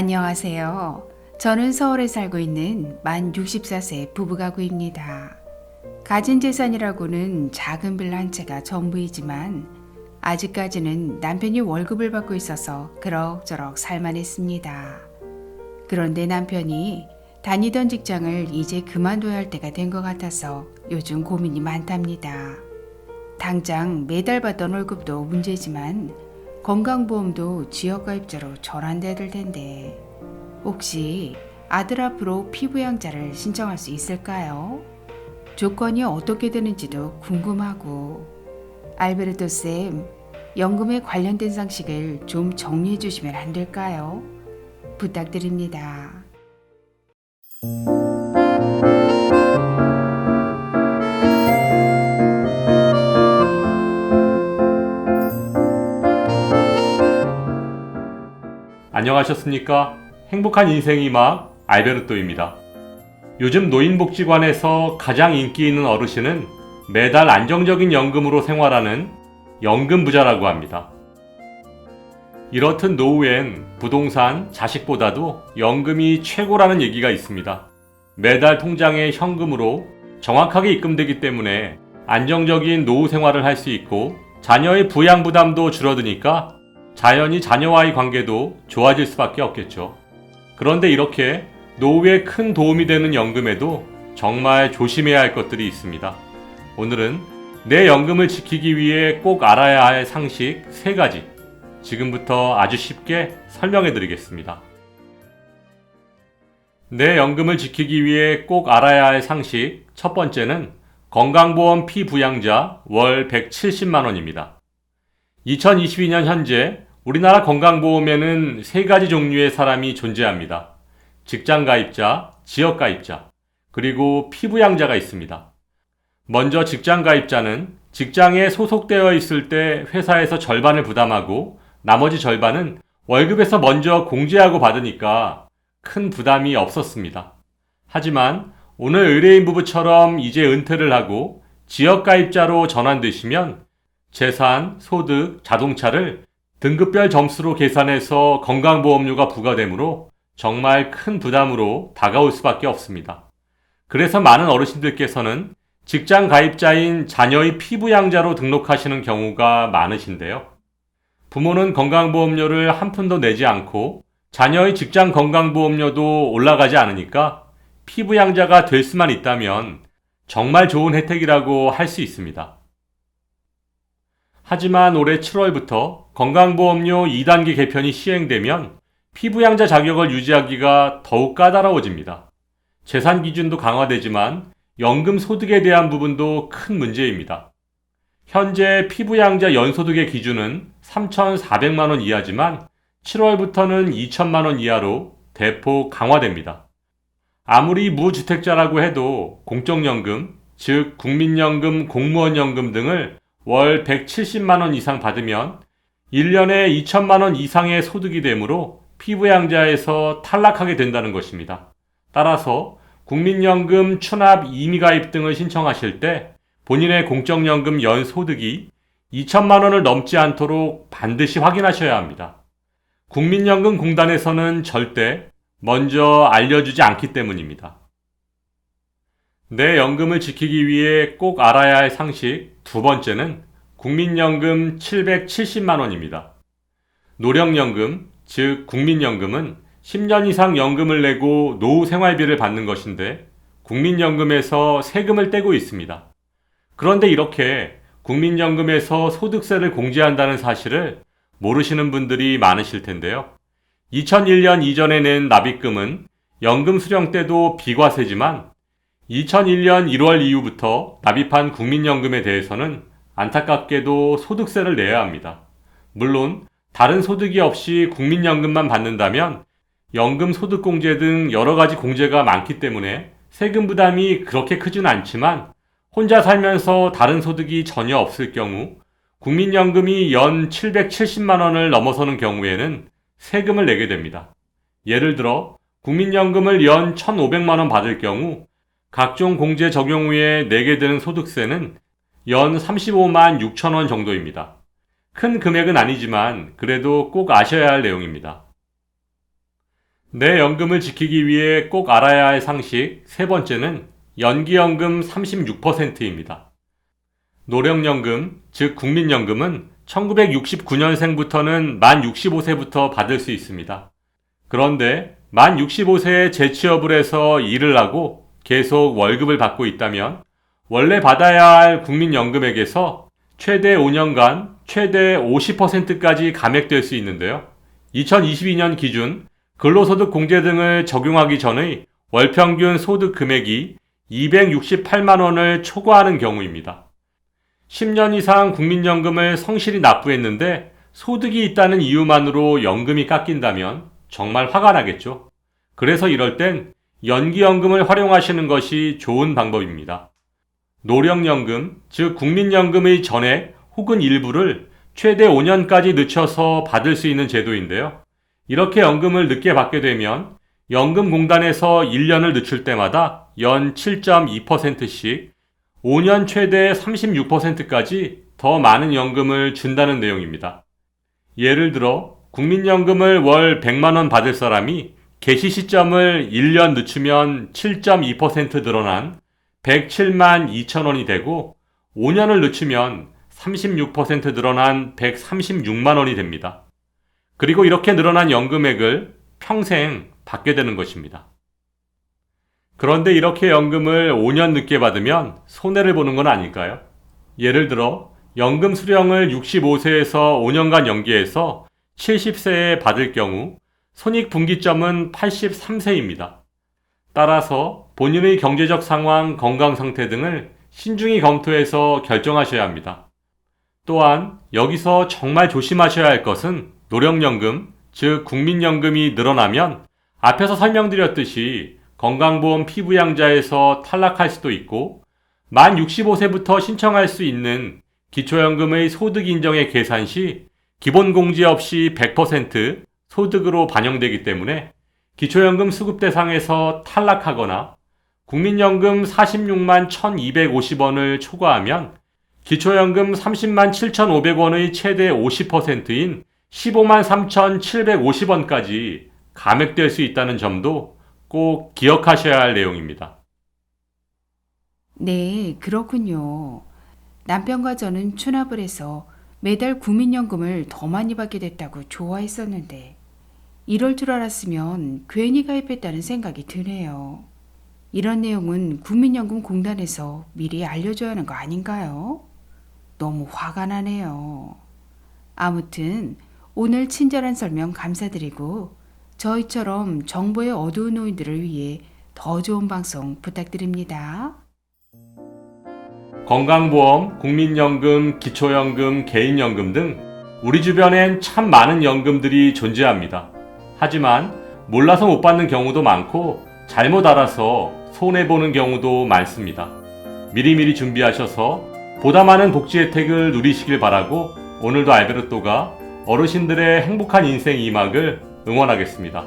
안녕하세요. 저는 서울에 살고 있는 만 64세 부부가구입니다. 가진 재산이라고는 작은 빌라 한 채가 전부이지만 아직까지는 남편이 월급을 받고 있어서 그럭저럭 살만했습니다. 그런데 남편이 다니던 직장을 이제 그만둬야 할 때가 된 것 같아서 요즘 고민이 많답니다. 당장 매달 받던 월급도 문제지만 건강보험도 지역가입자로 될 텐데 혹시 아들 앞으로 피부양자를 신청할 수 있을까요? 조건이 어떻게 되는지도 궁금하고 알베르토 쌤 연금에 관련된 상식을 좀 정리해 주시면 안 될까요? 부탁드립니다. 안녕하셨습니까? 행복한 인생이 막 알베르토입니다. 요즘 노인복지관에서 가장 인기 있는 어르신은 매달 안정적인 연금으로 생활하는 연금 부자라고 합니다. 이렇듯 노후엔 부동산, 자식보다도 연금이 최고라는 얘기가 있습니다. 매달 통장에 현금으로 정확하게 입금되기 때문에 안정적인 노후 생활을 할 수 있고 자녀의 부양 부담도 줄어드니까 자연히 자녀와의 관계도 좋아질 수밖에 없겠죠. 그런데 이렇게 노후에 큰 도움이 되는 연금에도 정말 조심해야 할 것들이 있습니다. 오늘은 내 연금을 지키기 위해 꼭 알아야 할 상식 세 가지 지금부터 아주 쉽게 설명해 드리겠습니다. 내 연금을 지키기 위해 꼭 알아야 할 상식 첫 번째는 건강보험 피부양자 월 170만 원입니다. 2022년 현재 우리나라 건강보험에는 세 가지 종류의 사람이 존재합니다. 직장 가입자, 지역 가입자, 그리고 피부양자가 있습니다. 먼저 직장 가입자는 직장에 소속되어 있을 때 회사에서 절반을 부담하고 나머지 절반은 월급에서 먼저 공제하고 받으니까 큰 부담이 없었습니다. 하지만 오늘 의뢰인 부부처럼 이제 은퇴를 하고 지역 가입자로 전환되시면 재산, 소득, 자동차를 등급별 점수로 계산해서 건강보험료가 부과되므로 정말 큰 부담으로 다가올 수밖에 없습니다. 그래서 많은 어르신들께서는 직장 가입자인 자녀의 피부양자로 등록하시는 경우가 많으신데요. 부모는 건강보험료를 한 푼도 내지 않고 자녀의 직장 건강보험료도 올라가지 않으니까 피부양자가 될 수만 있다면 정말 좋은 혜택이라고 할 수 있습니다. 하지만 올해 7월부터 건강보험료 2단계 개편이 시행되면 피부양자 자격을 유지하기가 더욱 까다로워집니다. 재산 기준도 강화되지만 연금 소득에 대한 부분도 큰 문제입니다. 현재 피부양자 연소득의 기준은 3,400만원 이하지만 7월부터는 2천만원 이하로 대폭 강화됩니다. 아무리 무주택자라고 해도 공적연금, 즉 국민연금, 공무원연금 등을 월 170만 원 이상 받으면 1년에 2천만 원 이상의 소득이 되므로 피부양자에서 탈락하게 된다는 것입니다. 따라서 국민연금, 추납, 임의가입 등을 신청하실 때 본인의 공적연금 연 소득이 2천만 원을 넘지 않도록 반드시 확인하셔야 합니다. 국민연금공단에서는 절대 먼저 알려주지 않기 때문입니다. 내 연금을 지키기 위해 꼭 알아야 할 상식 두 번째는 국민연금 770만 원입니다. 노령연금, 즉 국민연금은 10년 이상 연금을 내고 노후 생활비를 받는 것인데 국민연금에서 세금을 떼고 있습니다. 그런데 이렇게 국민연금에서 소득세를 공제한다는 사실을 모르시는 분들이 많으실 텐데요. 2001년 이전에 낸 납입금은 연금 수령 때도 비과세지만 2001년 1월 이후부터 납입한 국민연금에 대해서는 안타깝게도 소득세를 내야 합니다. 물론 다른 소득이 없이 국민연금만 받는다면 연금 소득공제 등 여러 가지 공제가 많기 때문에 세금 부담이 그렇게 크진 않지만 혼자 살면서 다른 소득이 전혀 없을 경우 국민연금이 연 770만 원을 넘어서는 경우에는 세금을 내게 됩니다. 예를 들어 국민연금을 연 1,500만 원 받을 경우 각종 공제 적용 후에 내게 되는 소득세는 연 35만 6천 원 정도입니다. 큰 금액은 아니지만 그래도 꼭 아셔야 할 내용입니다. 내 연금을 지키기 위해 꼭 알아야 할 상식 세 번째는 연기연금 36%입니다. 노령연금, 즉 국민연금은 1969년생부터는 만 65세부터 받을 수 있습니다. 그런데 만 65세에 재취업을 해서 일을 하고 계속 월급을 받고 있다면 원래 받아야 할 국민연금액에서 최대 5년간 최대 50%까지 감액될 수 있는데요. 2022년 기준 근로소득 공제 등을 적용하기 전의 월평균 소득 금액이 268만 원을 초과하는 경우입니다. 10년 이상 국민연금을 성실히 납부했는데 소득이 있다는 이유만으로 연금이 깎인다면 정말 화가 나겠죠. 그래서 이럴 땐 연기연금을 활용하시는 것이 좋은 방법입니다. 노령연금, 즉 국민연금의 전액 혹은 일부를 최대 5년까지 늦춰서 받을 수 있는 제도인데요. 이렇게 연금을 늦게 받게 되면 연금공단에서 1년을 늦출 때마다 연 7.2%씩 5년 최대 36%까지 더 많은 연금을 준다는 내용입니다. 예를 들어 국민연금을 월 100만원 받을 사람이 개시 시점을 1년 늦추면 7.2% 늘어난 107만 2천 원이 되고 5년을 늦추면 36% 늘어난 136만 원이 됩니다. 그리고 이렇게 늘어난 연금액을 평생 받게 되는 것입니다. 그런데 이렇게 연금을 5년 늦게 받으면 손해를 보는 건 아닐까요? 예를 들어 연금 수령을 65세에서 5년간 연기해서 70세에 받을 경우 손익분기점은 83세입니다. 따라서 본인의 경제적 상황, 건강 상태 등을 신중히 검토해서 결정하셔야 합니다. 또한 여기서 정말 조심하셔야 할 것은 노령연금, 즉 국민연금이 늘어나면 앞에서 설명드렸듯이 건강보험 피부양자에서 탈락할 수도 있고 만 65세부터 신청할 수 있는 기초연금의 소득 인정의 계산 시 기본공제 없이 100% 소득으로 반영되기 때문에 기초연금 수급 대상에서 탈락하거나 국민연금 46만 1250원을 초과하면 기초연금 30만 7,500원의 최대 50%인 15만 3,750원까지 감액될 수 있다는 점도 꼭 기억하셔야 할 내용입니다. 네, 그렇군요. 남편과 저는 추납을 해서 매달 국민연금을 더 많이 받게 됐다고 좋아했었는데, 이럴 줄 알았으면 괜히 가입했다는 생각이 드네요. 이런 내용은 국민연금 공단에서 미리 알려줘야 하는 거 아닌가요? 너무 화가 나네요. 아무튼 오늘 친절한 설명 감사드리고 저희처럼 정보의 어두운 노인들을 위해 더 좋은 방송 부탁드립니다. 건강보험, 국민연금, 기초연금, 개인연금 등 우리 주변엔 참 많은 연금들이 존재합니다. 하지만 몰라서 못 받는 경우도 많고 잘못 알아서 손해보는 경우도 많습니다. 미리미리 준비하셔서 보다 많은 복지 혜택을 누리시길 바라고 오늘도 알베르토가 어르신들의 행복한 인생 2막을 응원하겠습니다.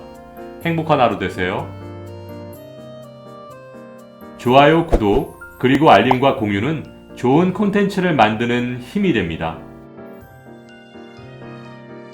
행복한 하루 되세요. 좋아요, 구독, 그리고 알림과 공유는 좋은 콘텐츠를 만드는 힘이 됩니다.